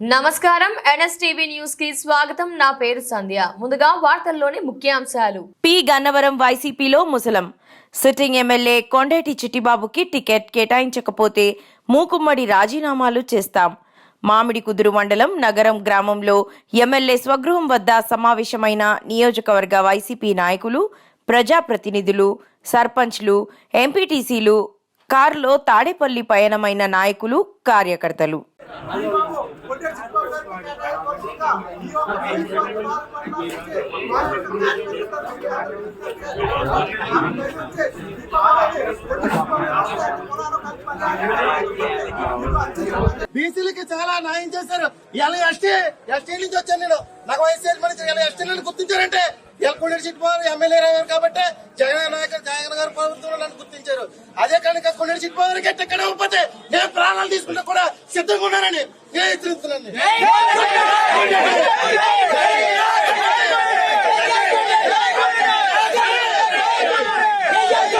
నమస్కారం. ఎన్ఎస్టీవీ న్యూస్కి స్వాగతం. నా పేరు సంధ్య. ముందుగా వార్తల్లోని ముఖ్యాంశాలు. పి. గన్నవరం వైసీపీలో ముసలం. సిట్టింగ్ ఎమ్మెల్యే కొండేటి చిట్టిబాబుకి టికెట్ కేటాయించకపోతే మూకుమ్మడి రాజీనామాలు చేస్తాం. మామిడి కుదురు మండలం నగరం గ్రామంలో ఎమ్మెల్యే స్వగృహం వద్ద సమావేశమైన నియోజకవర్గ వైసీపీ నాయకులు ప్రజాప్రతినిధులు సర్పంచ్లు ఎంపీటీసీలు కారులో తాడేపల్లి పయనమైన నాయకులు కార్యకర్తలు. బీసీలకి చాలా న్యాయం చేశారు. ఇలా ఎస్టీ ఎస్టీ నుంచి వచ్చాను నేను. నాకు వైఎస్ఆర్ మనిషి ఇలా ఎస్టీ గుర్తించారంటే. ఎల్పూడి సిట్ ఎమ్మెల్యే గారు కాబట్టి జగన్ నాయకులు జగన్ గారు ప్రభుత్వంలో నన్ను గుర్తించారు. అదే కనుక కొండ చిట్టుపోవారికి ఎక్కడ ఉంటే నేను ప్రాణాలు తీసుకుంటే కూడా సిద్ధంగా ఉన్నానని నేను హెచ్చరిస్తున్నాను